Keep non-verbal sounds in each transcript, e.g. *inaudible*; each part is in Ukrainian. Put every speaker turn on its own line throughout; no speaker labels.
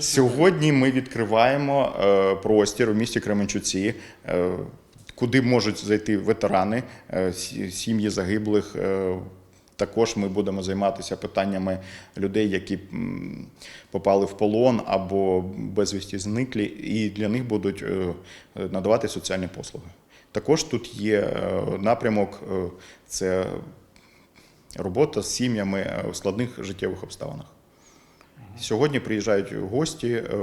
Сьогодні ми відкриваємо е, простір у місті Кременчуці, е, куди можуть зайти ветерани, е, сім'ї загиблих. Також ми будемо займатися питаннями людей, які попали в полон або безвісті зниклі, і для них будуть надавати соціальні послуги. Також тут є напрямок це робота з сім'ями в складних життєвих обставинах. Сьогодні приїжджають гості, е,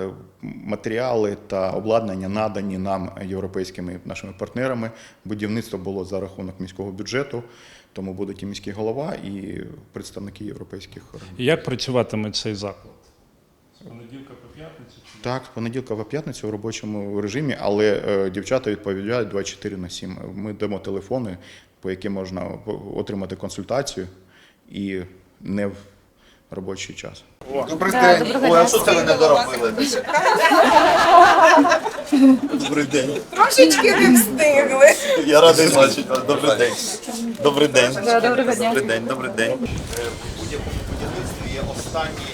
е, матеріали та обладнання надані нам європейськими нашими партнерами. Будівництво було за рахунок міського бюджету, тому будуть і міський голова, і представники європейських організацій.
Як працюватиме цей заклад? З понеділка по п'ятницю? чи-
Так, з понеділка по п'ятницю в робочому режимі, але е, дівчата відповідають 24 на 7. Ми дамо телефони, по яким можна отримати консультацію і не в робочий час.
Добрий день. Ой, а що це ви не доробили? Добрий день.
Трошечки не встигли.
Я радий бачити вас. Добрий день. Добрий день. Добрий день, добрий день. В будь-якому будівництві є останні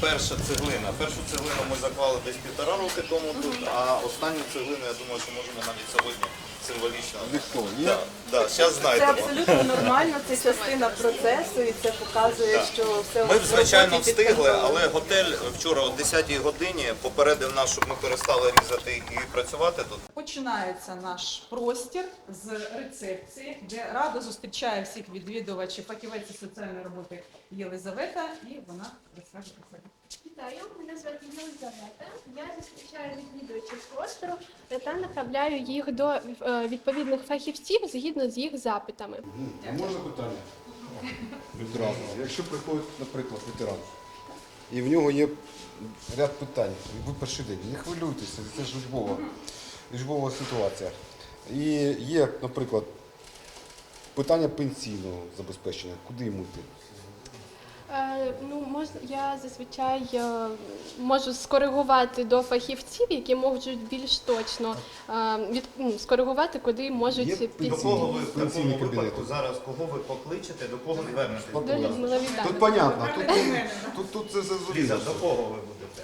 перша цеглина. Першу цеглину ми заклали десь півтора роки тому тут, а останню цеглину, я думаю, що можемо навіть сьогодні символічно. Легко, є? Так, зараз
Це абсолютно нормально, це частина процесу, і це показує, що все
Ми б, звичайно, встигли, але готель вчора о 10-й годині попередив нас, щоб ми перестали різати і працювати тут.
Починається наш простір з рецепції, де радо зустрічає всіх відвідувачів фахівець із соціальної роботи Єлизавета, і вона розкаже про себе.
Вітаю, мене звати Єлизавета. Я зустрічаю відвідувачів простору та направляю їх до е, відповідних фахівців згідно з їх запитами.
А можна питання? Відразу. Якщо приходить, наприклад, ветеран, і в нього є ряд питань, ви перший день, не хвилюйтеся, це ж службова ситуація. І є, наприклад, питання пенсійного забезпечення, куди йому йти?
Е, ну, можна, я зазвичай е, можу скоригувати до фахівців, які можуть більш точно е, від, ну, скоригувати, куди можуть
Є
піти.
До кого ви в такому випадку зараз кого ви покличете, до кого звернетесь?
До Людмили
Тут
Віталіївни.
понятно, тут, тут, тут це
Ліза,
зрозуміло.
до кого ви будете?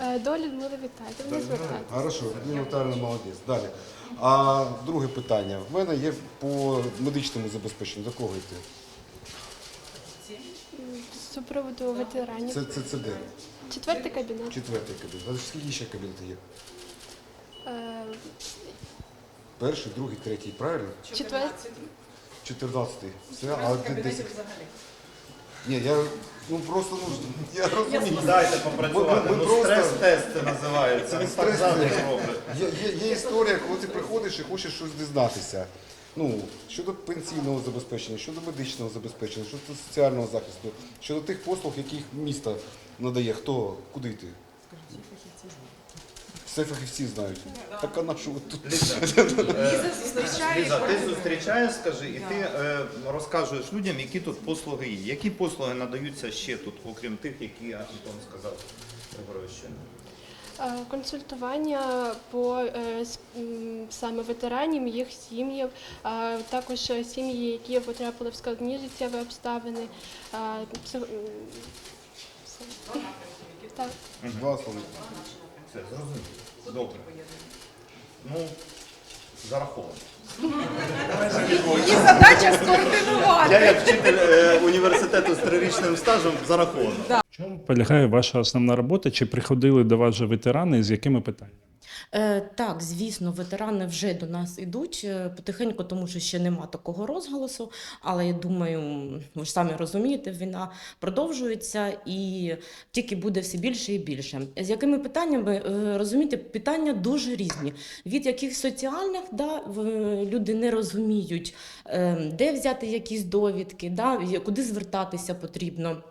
Е, До Людмили Віталіївни звертайтеся.
Хорошо, Людмила Віталіївна молодець. Далі. А друге питання. В мене є по медичному забезпеченню. До кого йти?
З супроводу ветеранів.
Це, це, це де?
Четвертий кабінет.
Четвертий кабінет. А скільки ще кабінетів є?
Е,
Перший, другий, третій, правильно?
Четвертий.
Чотирнадцятий. Все, а де десять? Ні, я ну просто ну я розумію.
Дайте
попрацювати. Ми- ми Ну, просто-
стрес-тест це називається.
Це стрес Є, є, є історія, коли ти приходиш і хочеш щось дізнатися. Ну, щодо пенсійного забезпечення, щодо медичного забезпечення, щодо соціального захисту, щодо тих послуг, яких місто надає, хто, куди йти? Все фахівці знають. Так а на що ви тут?
Ліза, *laughs* ти зустрічаєш, скажи, і ти е, розказуєш людям, які тут послуги є. Які послуги надаються ще тут, окрім тих, які Антон сказав Григорович?
Е, Консультування по е, саме ветеранів, їх сім'їв, е, також сім'ї, які потрапили в складні життєві обставини. псих- Так.
Два слова.
Все, зрозуміло. Добре. Ну, зараховано.
І задача скоординувати.
Я як вчитель е, університету з трирічним стажем зараховано.
Чому полягає ваша основна робота? Чи приходили до вас вже ветерани з якими питаннями?
Е, Так, звісно, ветерани вже до нас ідуть е, потихеньку, тому що ще нема такого розголосу. Але я думаю, ви ж самі розумієте, війна продовжується і тільки буде все більше і більше. З якими питаннями Е, розумієте, питання дуже різні. Від яких соціальних да, люди не розуміють, е, де взяти якісь довідки, да, куди звертатися потрібно.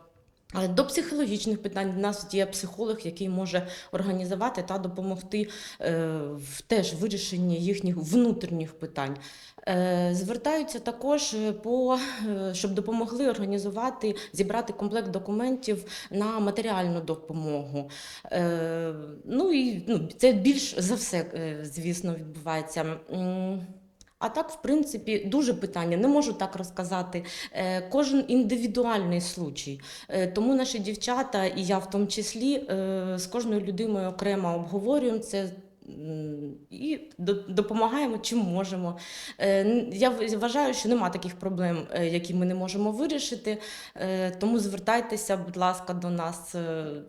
До психологічних питань У нас є психолог, який може організувати та допомогти е, в теж вирішенні їхніх внутрішніх питань. Е, Звертаються також е, по щоб допомогли організувати, зібрати комплект документів на матеріальну допомогу. Ну і ну, це більш за все, звісно, відбувається. А так, в принципі, дуже питання. Не можу так розказати. Е, Кожен індивідуальний случай. Е, Тому наші дівчата, і я в тому числі, е, з кожною людиною окремо обговорюємо це. І допомагаємо чим можемо. Е, Я вважаю, що нема таких проблем, е, які ми не можемо вирішити. Е, Тому звертайтеся, будь ласка, до нас.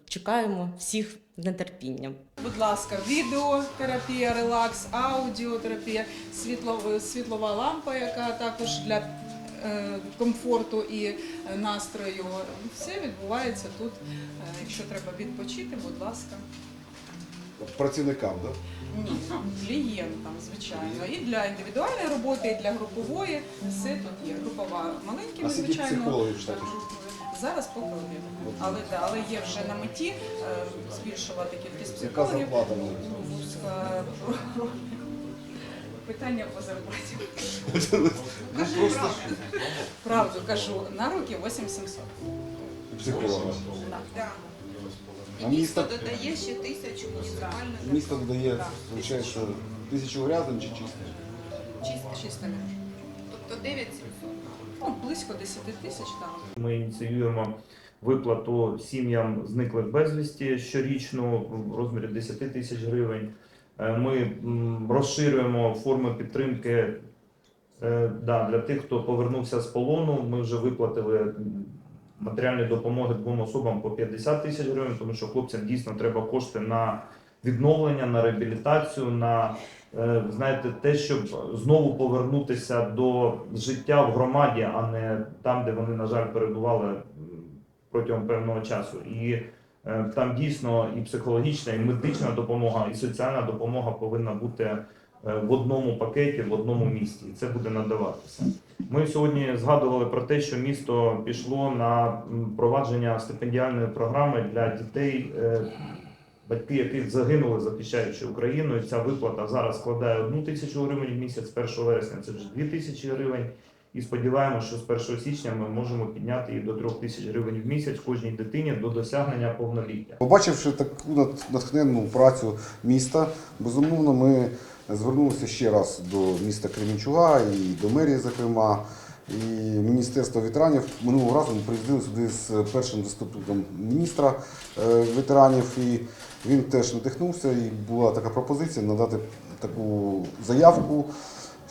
Чекаємо всіх з нетерпінням.
Будь ласка, відеотерапія, релакс, аудіотерапія, світло, світлова лампа, яка також для комфорту і настрою. Все відбувається тут. Якщо треба відпочити, будь ласка.
Працівникам, да?
Ні, клієнтам, звичайно. І для індивідуальної роботи, і для групової. Все тут є. Групова маленькими,
А скільки
звичайно.
психологів в штаті?
Зараз поки один. Але, да, але є вже на меті е, збільшувати кількість
Яка
психологів.
зарплата?
Ну, вузька Питання по зарплаті.
Ну просто
Правду кажу, на руки 8700.
психолога.
Да.
А місто,
додає ще тисячу муніципальних
місто додає, виходить, тисячу грязным чи чисто?
Чисто, чисто.
Тобто 9700.
Ну, близько 10 тисяч там.
Ми ініціюємо виплату сім'ям зниклих безвісті щорічну в розмірі 10 тисяч гривень. Е, Ми м, розширюємо форми підтримки е, да, для тих, хто повернувся з полону. Ми вже виплатили м, матеріальні допомоги двом особам по 50 тисяч гривень, тому що хлопцям дійсно треба кошти на відновлення, на реабілітацію, на е, знаєте, те, щоб знову повернутися до життя в громаді, а не там, де вони, на жаль, перебували протягом певного часу. І е, там дійсно і психологічна, і медична допомога, і соціальна допомога повинна бути е, в одному пакеті, в одному місті, і це буде надаватися. Ми сьогодні згадували про те, що місто пішло на провадження стипендіальної програми для дітей, е, батьки яких загинули, захищаючи Україну. І ця виплата зараз складає одну тисячу гривень в місяць, з 1 вересня це вже дві тисячі гривень. І сподіваємося, що з 1 січня ми можемо підняти її до трьох тисяч гривень в місяць кожній дитині до досягнення повноліття.
Побачивши таку нат- натхненну працю міста, безумовно, ми звернулися ще раз до міста Кременчуга і до мерії, зокрема. І Міністерство ветеранів минулого разу ми приїздили сюди з першим заступником міністра е, ветеранів, і він теж надихнувся. І була така пропозиція надати таку заявку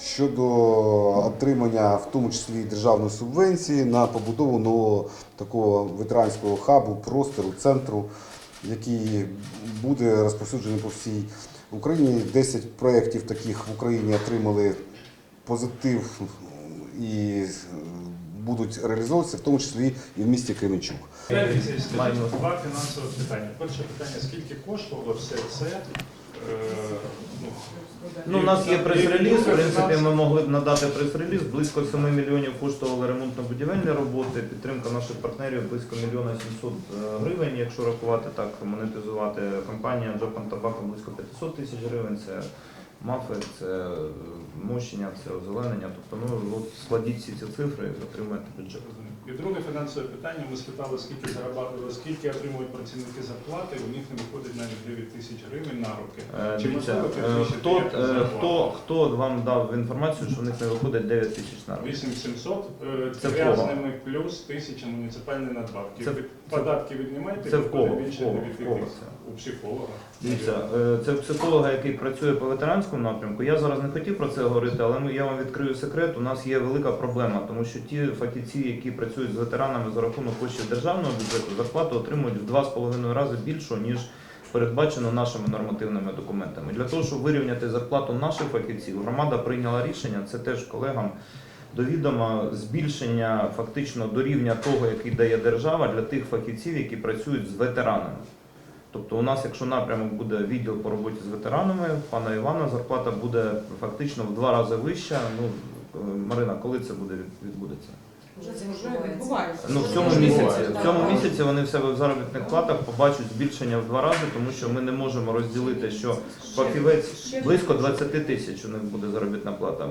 щодо отримання, в тому числі державної субвенції на побудову нового такого ветеранського хабу, простору, центру, який буде розповсюджений по всій Україні. 10 проєктів таких в Україні отримали позитив і е, будуть реалізовуватися, в тому числі і в місті Кременчук.
Два фінансові питання. Перше питання: скільки коштувало все це? Е, ну,
у нас є прес-реліз. В принципі, ми могли б надати прес-реліз. Близько 7 мільйонів коштували ремонтно-будівельні роботи. Підтримка наших партнерів близько мільйона 700 гривень. Якщо рахувати так, монетизувати компанія Japan Tobacco близько 500 тисяч гривень. Це мафи, це е, мощення, це озеленення.Тобто, ну от складіть всі ці цифри і отримаєте бюджет.
І друге фінансове питання. Ми спитали, скільки зарабатували, скільки отримують працівники зарплати. У них не виходить навіть 9 тисяч гривень на руки.
Е,
Чи можливо
е, хто, е, хто, хто вам дав інформацію, що в них не виходить 9 тисяч на руки?
8700 е,
Це в
грязними плюс тисяча муніципальні надбавки.
Це-
Податки віднімаєте,
це в кого?
більше
В кого?
9
В кого
тисяч.
це?
У психолога.
Дивіться, е, це психолога, який працює по ветеранському напрямку. Я зараз не хотів про це говорити, але ми- я вам відкрию секрет. У нас є велика проблема, тому що ті фахівці, які працюють з ветеранами за рахунок коштів державного бюджету, зарплату отримують в 2,5 рази більшу, ніж передбачено нашими нормативними документами. Для того, щоб вирівняти зарплату наших фахівців, громада прийняла рішення, це теж колегам до відома збільшення фактично до рівня того, який дає держава для тих фахівців, які працюють з ветеранами. Тобто у нас, якщо напрямок буде відділ по роботі з ветеранами, пана Івана зарплата буде фактично в два рази вища. Ну, Марина, коли це буде відбудеться?
Вже це вже відбувається.
Ну в цьому місяці. В цьому місяці вони в себе в заробітних платах побачать збільшення в два рази, тому що ми не можемо розділити, що фахівець близько 20 тисяч у них буде заробітна плата.